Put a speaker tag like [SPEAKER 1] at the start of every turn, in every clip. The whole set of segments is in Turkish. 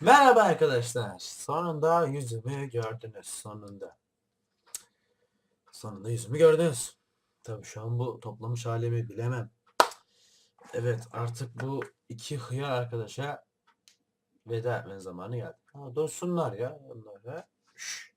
[SPEAKER 1] Merhaba arkadaşlar. Sonunda yüzümü gördünüz. Sonunda. Sonunda yüzümü gördünüz. Tabii şu an bu toplamış halimi bilemem. Evet artık bu iki hıyar arkadaşa veda etme zamanı geldi. Ha, dursunlar ya onlar da. Şşş.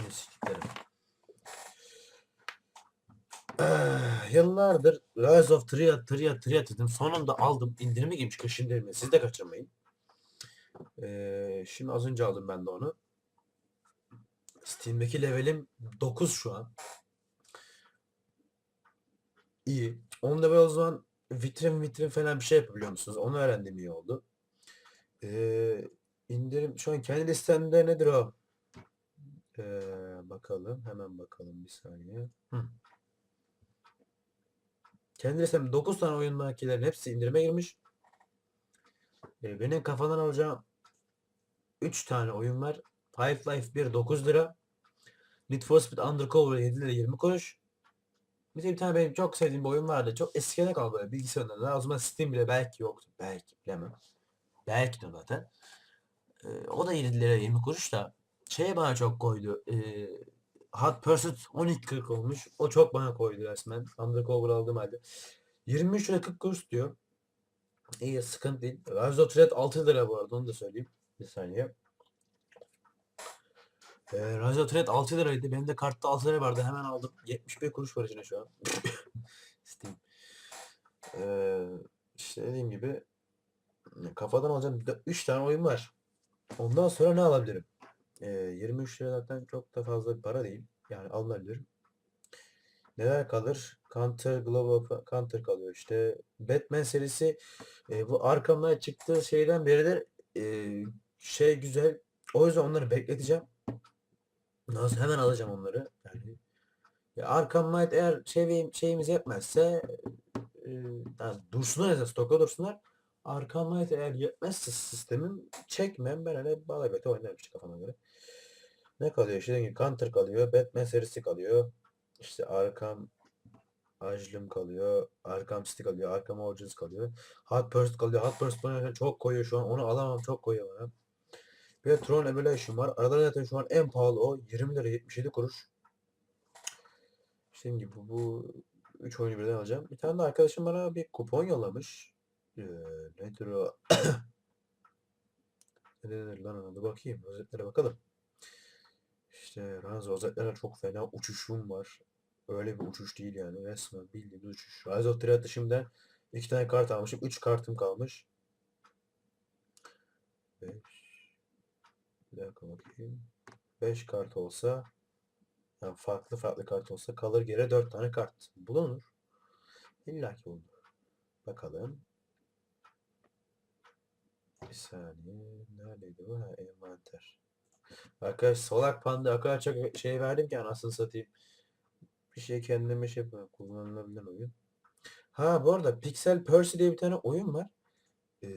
[SPEAKER 1] Tipini siktiklerim. Eh, yıllardır Rise of Triad Triad Triad dedim. Sonunda aldım. İndirimi girmiş kış indirimi. Siz de kaçırmayın. Ee, şimdi az önce aldım ben de onu. Steam'deki levelim 9 şu an. İyi. 10 level o zaman vitrin vitrin falan bir şey yapabiliyor musunuz? Onu öğrendim iyi oldu. Ee, indirim şu an kendi listemde nedir o? Ee, bakalım. Hemen bakalım bir saniye. Hı. Kendi listemde 9 tane oyundakilerin hepsi indirime girmiş. Ee, benim kafadan alacağım 3 tane oyun var. Half-Life 1 9 lira. Need for Speed Undercover 7 lira 20 kuruş. Bir bir tane benim çok sevdiğim bir oyun vardı. Çok eskide kaldı böyle bilgisayarında. O zaman Steam bile belki yoktu. Belki bilemem. Belki de zaten. Ee, o da 7 lira 20 kuruş da şeye bana çok koydu. Ee, Hot Pursuit 12.40 olmuş. O çok bana koydu resmen. Undercover aldığım halde. 23 lira 40 kuruş diyor. İyi sıkıntı değil. Rise of Threat 6 lira bu arada onu da söyleyeyim. Bir saniye. Ee, Rise of Threat 6 liraydı. Benim de kartta 6 lira vardı. Hemen aldım. 71 kuruş var içine şu an. Steam. Ee, işte dediğim gibi kafadan alacağım 3 tane oyun var. Ondan sonra ne alabilirim? Ee, 23 lira zaten çok da fazla bir para değil. Yani alınabilir. Neler kalır? Counter Global Counter kalıyor işte. Batman serisi e, bu arkamdan çıktığı şeyden beridir e, şey güzel. O yüzden onları bekleteceğim. Nasıl hemen alacağım onları. Yani ya Arkham Knight eğer şey, şeyimiz yetmezse e, dursunlar esas stokta dursunlar. Arkham Knight eğer yetmezse sistemim çekmem ben öyle balabete oynarım işte kafama göre. Ne kalıyor işte dediğim Counter kalıyor. Batman serisi kalıyor. İşte Arkham Asylum kalıyor. Arkham City kalıyor. Arkham Origins kalıyor. Hot Pursuit kalıyor. Hot Pursuit bana çok koyuyor şu an. Onu alamam çok koyuyor bana. Bir de Tron Evolution var. Aralarında zaten şu an en pahalı o. 20 lira 77 kuruş. Şimdi bu, bu 3 oyunu birden alacağım. Bir tane de arkadaşım bana bir kupon yollamış. Ee, nedir o? nedir lan ona da bakayım. Özetlere bakalım. İşte Ranzo özetlere çok fena uçuşum var. Öyle bir uçuş değil yani. Resmen bildiğin uçuş. Of Triad dışında iki tane kart almışım. Üç kartım kalmış. Beş. Bir dakika bakayım. 5 kart olsa yani farklı farklı kart olsa kalır geri 4 tane kart. Bulunur. İlla ki bulunur. Bakalım. Bir saniye. Neredeydi bu? Ha, envanter. Arkadaş Solak Panda o çok şey verdim ki anasını satayım. Bir şey kendime şey yapıyorum. Kullanılabilen oyun. Ha bu arada Pixel Percy diye bir tane oyun var. Ee,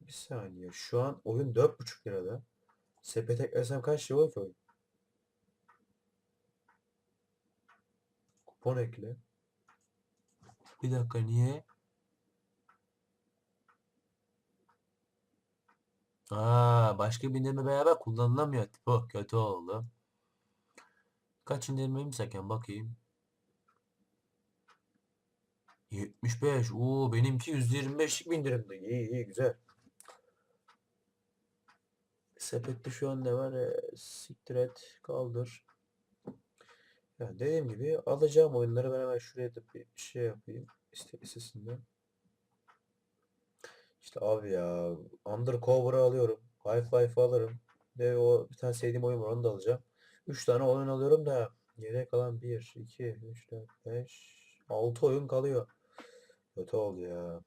[SPEAKER 1] bir saniye. Şu an oyun 4.5 lirada. Sepete eklesem kaç lira olur ki oyun? Kupon ekle. Bir dakika niye? Aa, başka bir indirme beraber kullanılamıyor. Oh kötü oldu. Kaç indirmeyim saken bakayım. 75. Oo benimki %25'lik bir indirimdi. İyi iyi güzel. Sepette şu an ne var? E, siktir et. Kaldır. Yani dediğim gibi alacağım oyunları hemen şuraya da bir şey yapayım. İste listesinden. İşte abi ya Undercover'ı alıyorum. Half-Life alırım. Ve o bir tane sevdiğim oyun var onu da alacağım. 3 tane oyun alıyorum da geriye kalan 1, 2, 3, 4, 5, 6 oyun kalıyor. Kötü oldu ya.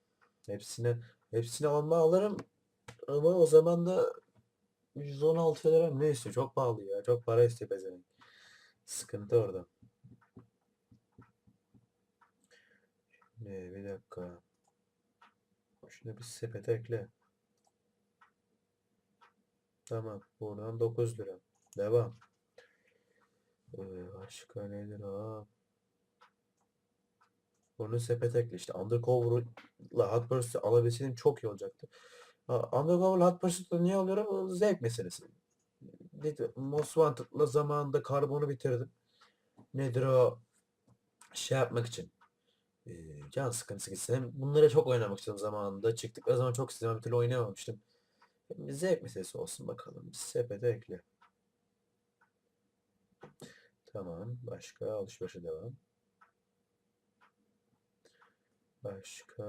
[SPEAKER 1] Hepsini hepsini alma alırım. Ama o zaman da 116 lira ne istiyor? Çok pahalı ya. Çok para istiyor pezevenk. Sıkıntı orada. Şimdi bir dakika. Şunu bir sepete ekle. Tamam. Buradan 9 lira. Devam. Ee, başka nedir o? Bunu sepete ekle işte. Undercover'la Hot Pursuit'i alabilseydim çok iyi olacaktı. Undercover'la Hot Pursuit'la niye alıyorum? Zevk meselesi. Dedi, Most Wanted'la zamanında karbonu bitirdim. Nedir o? Şey yapmak için. Ee, can sıkıntısı gitsin. Hem bunları çok oynamak istedim zamanında. Çıktıkları zaman çok istedim. Bir türlü oynayamamıştım. Bir zevk meselesi olsun bakalım. Sepete ekle. Tamam. Başka alışverişe devam. Başka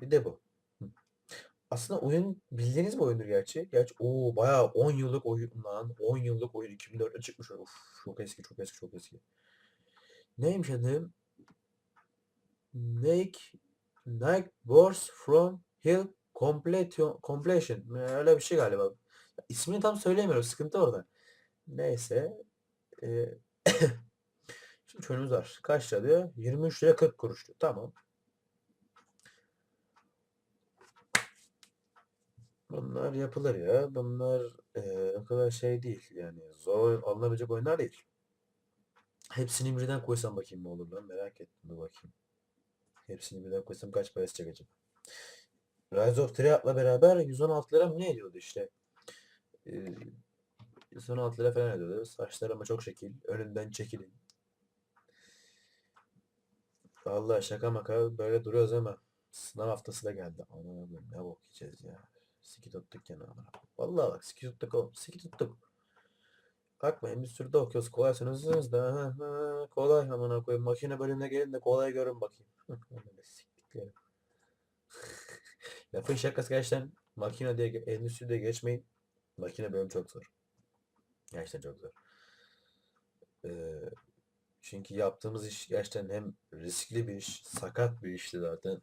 [SPEAKER 1] bir de bu. Aslında oyun bildiğiniz bir oyundur gerçi. Gerçi o bayağı 10 yıllık oyun lan. 10 yıllık oyun 2004'te çıkmış. Of, çok eski, çok eski, çok eski. Neymiş adı? Make Night Wars from Hill Completion, Completion. Öyle bir şey galiba. İsmini tam söyleyemiyorum. Sıkıntı orada. Neyse. Ee, Şimdi şunumuz var. Kaç lira diyor? 23 lira 40 kuruş diyor. Tamam. Bunlar yapılır ya. Bunlar eee, o kadar şey değil. Yani zor alınabilecek oyunlar değil. Hepsini birden koysam bakayım ne olur lan. Merak ettim. Dur bakayım. Hepsini birden koysam kaç parası çıkacak? Rise of Triad'la beraber 116 lira mı ne ediyordu işte? Eee 116 lira falan ediyordu. Saçlarıma çok şekil. Önünden çekilin. Vallahi şaka maka böyle duruyoruz ama sınav haftası da geldi. Allah'ım ne bok yiyeceğiz ya. Siki tuttuk aman. Vallahi bak siki tuttuk oğlum. Siki tuttuk. Bakmayın bir sürü de okuyoruz. Kolay sanırsınız da. Ha, ha, kolay amına koyayım. Makine bölümüne gelin de kolay görün bakayım. Siktiklerim. Lafın şakası gerçekten makine diye endüstri diye geçmeyin. Makine bölüm çok zor. Gerçekten çok zor. Ee, çünkü yaptığımız iş gerçekten hem riskli bir iş, sakat bir işti zaten.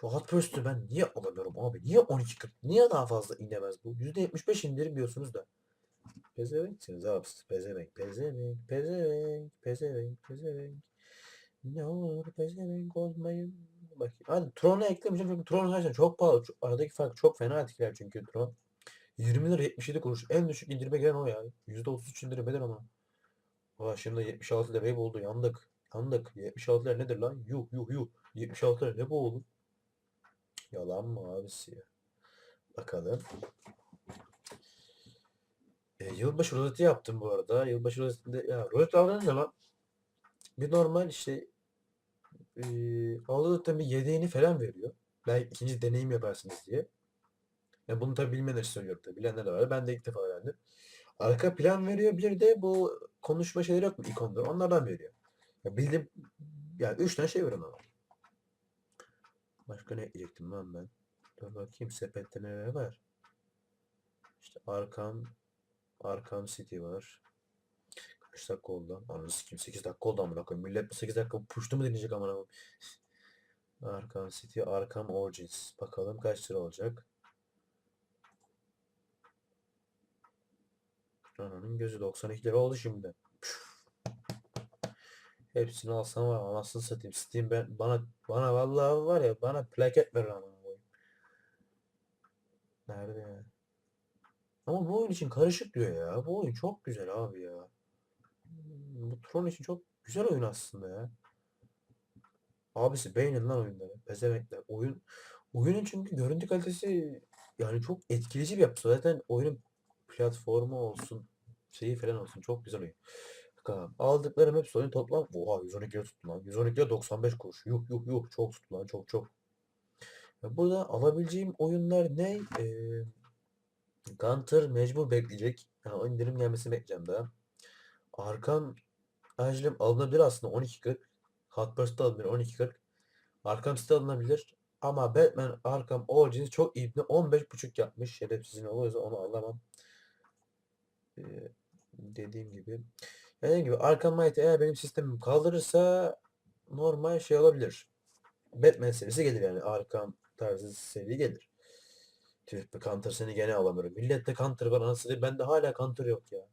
[SPEAKER 1] Şu Hot Pursuit'ü ben niye alamıyorum abi? Niye 12.40? Niye daha fazla inemez bu? %75 indirim diyorsunuz da. Pezevenksiniz abi siz. Pezevenk, pezevenk, pezevenk, pezevenk, pezevenk. Ne olur pezevenk olmayın. Bakayım. Hadi Tron'u eklemeyeceğim çünkü Tron gerçekten çok pahalı. Çok- Aradaki fark çok fena etkiler çünkü Tron. 20 lira 77 kuruş. En düşük indirime giren o ya. %33 indirim eder ama. Aa şimdi 76 lirayı buldu. Yandık. Yandık. 76 lira nedir lan? Yuh yuh yuh. 76 lira ne bu oğlum? Yalan mı abisi ya? Bakalım. E, yılbaşı rozeti yaptım bu arada. Yılbaşı rozetinde ya rozet aldığınız zaman bir normal işte e, bir yedeğini falan veriyor. Belki ikinci deneyim yaparsınız diye. Ya bunu tabi bilmeyenler için söylüyorum tabi. Bilenler de var. Ben de ilk defa öğrendim. Arka plan veriyor. Bir de bu konuşma şeyleri yok mu ikonda? Onlardan veriyor. Ya bildim. Yani üç tane şey var ona. Başka ne ekleyecektim lan ben? Dur bakayım sepette neler var. İşte Arkham Arkham City var. Kaç dakika oldu? Ananı sikeyim 8 dakika oldu amına koyayım. Millet bu 8 dakika puştu mu dinleyecek amına koyayım. Arkham City, Arkham Origins. Bakalım kaç lira olacak. Ananın gözü 92 lira oldu şimdi. Hepsini alsam var anasını satayım. Steam ben bana bana vallahi var ya bana plaket amına koyayım. Nerede ya? Ama bu oyun için karışık diyor ya. Bu oyun çok güzel abi ya. Bu Tron için çok güzel oyun aslında ya. Abisi beğenin lan oyunları. Pezemekler. Oyun oyunun çünkü görüntü kalitesi yani çok etkileyici bir yapısı. Zaten oyunun platformu olsun, şeyi falan olsun çok güzel oyun. Bakalım. Aldıklarım hepsi oyun toplam. Oha 112 lira tuttu lan. 112 lira 95 kuruş. Yuh yuh yuh çok tuttu lan çok çok. Burada alabileceğim oyunlar ne? Ee, Gunter mecbur bekleyecek. Yani indirim gelmesini bekleyeceğim daha. Arkham Asylum alınabilir aslında 12.40. Hot Pursuit alınabilir 12.40. Arkham City alınabilir. Ama Batman Arkham Origins çok iyi. 15.5 yapmış. Şerefsizin oluyorsa onu alamam. Ee, dediğim gibi. Dediğim gibi Arkham Knight eğer benim sistemim kaldırırsa normal şey olabilir. Batman serisi gelir yani. Arkham tarzı seri gelir. Tüh be Counter seni gene alamıyorum. Millette Counter var anasını bende hala Counter yok ya.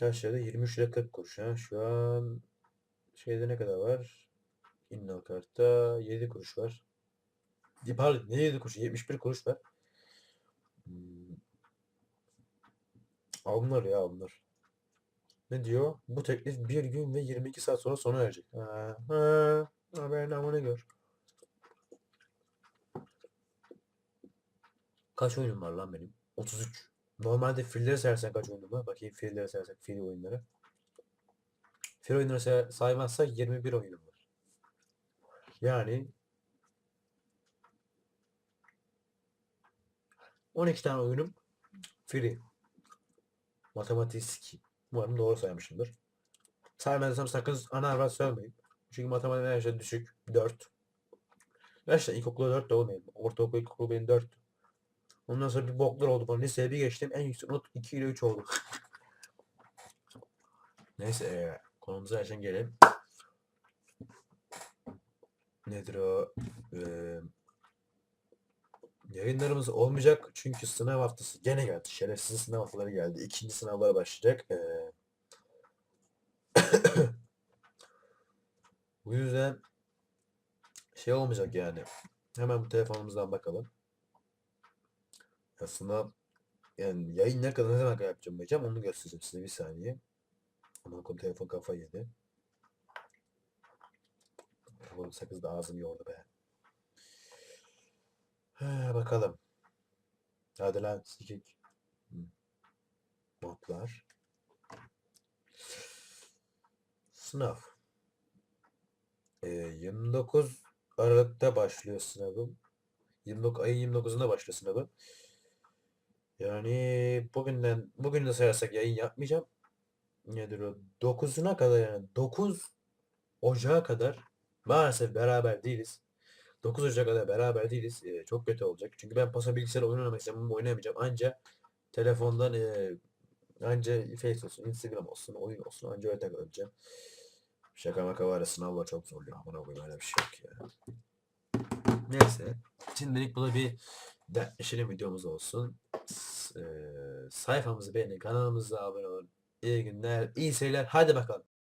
[SPEAKER 1] Kaç lirada? 23 lira 40 kuruş ha. Şu an şeyde ne kadar var? Innal kartta 7 kuruş var. pardon ne 7 kuruş 71 kuruş ver. Hmm. Alınır ya alınır. Ne diyor? Bu teklif bir gün ve 22 saat sonra sona erecek. Ha, ha, haberin amına gör. Kaç oyunum var lan benim? 33. Normalde filleri sersen kaç oyunum var? Bakayım filleri sersek fil oyunları. Fil oyunları say- saymazsak 21 oyunum var. Yani 12 tane oyunum free. Matematiği sikeyim. Umarım doğru saymışımdır. Saymadıysam sakın ana avrat söylemeyin. Çünkü matematik her şey düşük. 4. Gerçekten ilkokula 4 de olmayayım. Ortaokul, ilkokul benim 4. Ondan sonra bir boklar oldu bana. Liseye bir geçtim. En yüksek not 2 ile 3 oldu. Neyse eee, konumuza erken gelelim. Nedir o? Eee, yayınlarımız olmayacak çünkü sınav haftası gene geldi. Şerefsiz sınav haftaları geldi. İkinci sınavlar başlayacak. Eee, bu yüzden şey olmayacak yani. Hemen bu telefonumuzdan bakalım. Ya sınav yani yayın ne kadar ne zaman yapacağım diyeceğim onu göstereceğim size bir saniye. Konu telefon kafa yedi. Oğlum sakız da ağzını yordu be. Ha, bakalım. Hadi lan sikik. Notlar. Sınav. Ee, 29 Aralık'ta başlıyor sınavım. 29 ayın 29'unda başlıyor sınavım. Yani bugünden bugün de sayarsak yayın yapmayacağım. Nedir o? 9'una kadar yani 9 Ocağı kadar maalesef beraber değiliz. 9 Ocak'a kadar beraber değiliz. Ee, çok kötü olacak. Çünkü ben pasa bilgisayar oynamak istiyorum ama oynayamayacağım. Anca telefondan e, anca Face olsun, Instagram olsun, oyun olsun anca öyle takılabileceğim. Şaka maka var ya sınavlar çok zorluyor. Aman koyayım öyle bir şey yok ya. Neyse. Şimdilik bu da bir dertleşelim videomuz olsun. S- eee, sayfamızı beğenin, kanalımıza abone olun. İyi günler, iyi seyirler. Hadi bakalım.